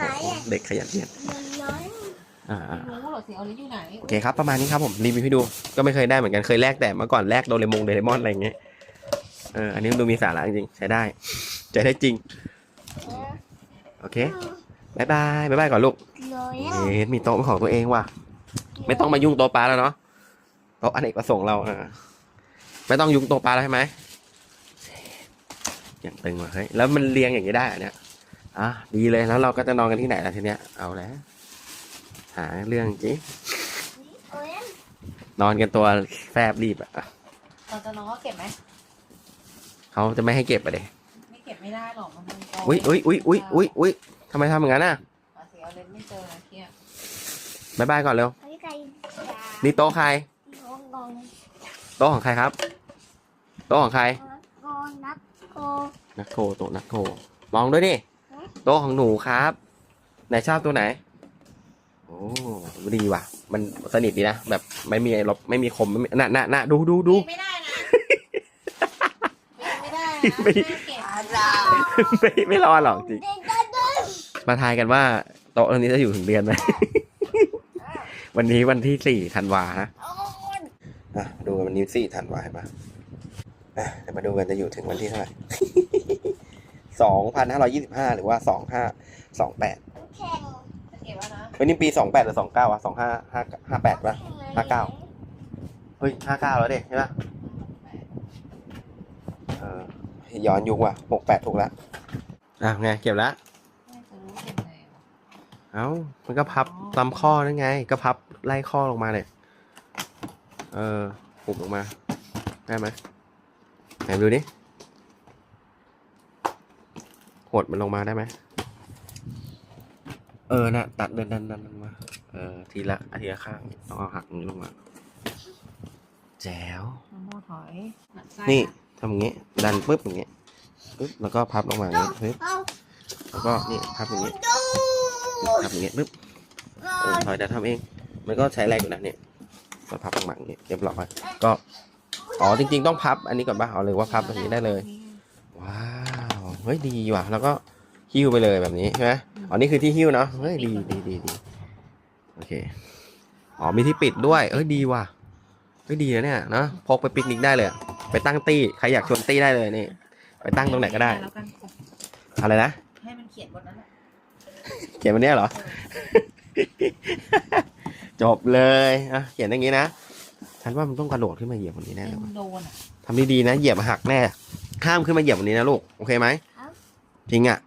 ไหนอะเด็กขยันเรียนน้อยอ่าไม่รู้หรอกสิเอาลิอยู่ไหนโอเคครับประมาณนี้ครับผมรีวิวให้ดูก็ไม่เคยได้เหมือนกันเคยแลกแต่เมื่อก่อนแลกโดเรมงโดเรมอนอะไรอย่างเงี้ยเอออันนี้มันดูมีสาระจริงๆใช้ได้ใช้ได้จริงโอเคบายบายบายบายก่อนลูกน้อยเอ๊ะมีโต๊ะเป็นของตัวเองว่ะ ไม่ต้องมายุ่งโต๊ะปลาแล้วเนาะโต๊ะอเนกประสงค์เราอ่าไม่ต้องยุ่งโต๊ะปลาแล้วใช่ไหมอย่างตึงว่ะเฮ้ยแล้วมันเรียงอย่างนี้ได้เหรอะเนี่ย อะดีเลยแล้วเราก็จะนอนกันที่ไหนล่ะทีเนี้ยเอาแล้วหาเรื่องจริงโอ้ยนอนกันตัวแฟบรีบอะตอนจะน้องก็เก็บไหมเขาจะไม่ให้เก็บอะเด็ไม่เก็บไม่ได้หรอกมันเป็นกองอุ้ยอุ้ยอุ้ยอุ้ยอุ้ยอุ้ยทำไมทำอย่างนั้นอะเอาสิเอาเลนไม่เจอนะเที่ยบายบายก่อนเร็วพี่ไก่นี่โต๊ะใครโกงโกงโต๊ะของใครครับโต๊ะของใครโกงนักโกงนักโทโต๊ะนักโทมองด้วยดิ โต๊ะของหนูครับ ไหนชอบตัวไหน โอ้ดีว่ะ มันสนิทดีนะ แบบไม่มีลบไม่มีคมไม่มีน่ะน่ะน่ะดูดูดู ไม่ได้นะไม่ได้นะไม่ ไม่เก็บไม่ไม่รอดหรอกจริงเด็กจะเดินมาทายกันว่าโต๊ะตัวนี้จะอยู่ถึงเดือนไหม วันนี้วันที่สี่ธันวาฮะโอ้ยอะดูกันวันนี้สี่ธันวาเห็นปะอะเดี๋ยวมาดูกันจะอยู่ถึงวันที่เท่าไหร่ สองพันห้าร้อยี่สิบห้าหรือว่าสองห้าสองแปดแข่งจะเก็บแล้วนะวันนี้ปีสองแปดหรือสองเก้าอะสองห้าห้าห้าแปดปะห้าเก้าเฮ้ยห้าเก้าแล้วเด็ใช่ปะเออย้อนยุคว่ะหกแปดถูกละอะไงเก็บละไม่จะรู้เก็บไหนวะเอ้า มันก็พับลำข้อนั่นไง ก็พับไล่ข้อลงมาเลย เออหุบลงมา ได้ไหมไหนดูดิ หดมันลงมาได้ไหม เออน่ะตัดเดินดันดันลงมา เออ ทีละทีละข้างต้องเอาหักนี้ลงมา แจ๋วน้ำโมถอยหนักไส้นี่ทำอย่างงี้ดันปุ๊บอย่างงี้ปุ๊บแล้วก็พับลงมาอย่างงี้ปุ๊บเอาแล้วก็นี่พับอย่างงี้ดูพับอย่างงี้ปุ๊บเออถอยแต่ทำเอง มันก็ใช้แรงอยู่นะเนี่ยก็พับลงมาอย่างงี้เรียบร้อยก็อ๋อจริง ๆ ต้องพับอันนี้ก่อนป่ะเอาเลยว่าพับแบบนี้ได้เลย ว้าว เฮ้ยดีว่ะ แล้วก็หิ้วไปเลยแบบนี้ใช่ไหมอ๋อนี่คือที่หิ้วเนาะเฮ้ยดีดีดีดีโอเคอ๋อมีที่ปิดด้วย เอ้ยดีว่ะเฮ้ยดีนะเนี่ยเนอะพกไปปิกนิกได้เลยอะไปตั้งตี้ใครอยากชวนตี้ได้เลยนี่ ไปตั้งตรงไหนก็ได้แล้วกันอะไรนะให้มันเขียนบนนั้นอะเขียนวันเนี้ยเหรอ จบเลยอะเขียนอย่างนี้นะ ฉันว่ามันต้องกระโดดขึ้นมาเหยียบบนนี้แน่เลยมัว่ะนโดนอะทำดีๆนะ เหยียบหักแน่ห้ามขึ้นมาเหยียบบนนี้นะลูก โอเคไหม จริงอะ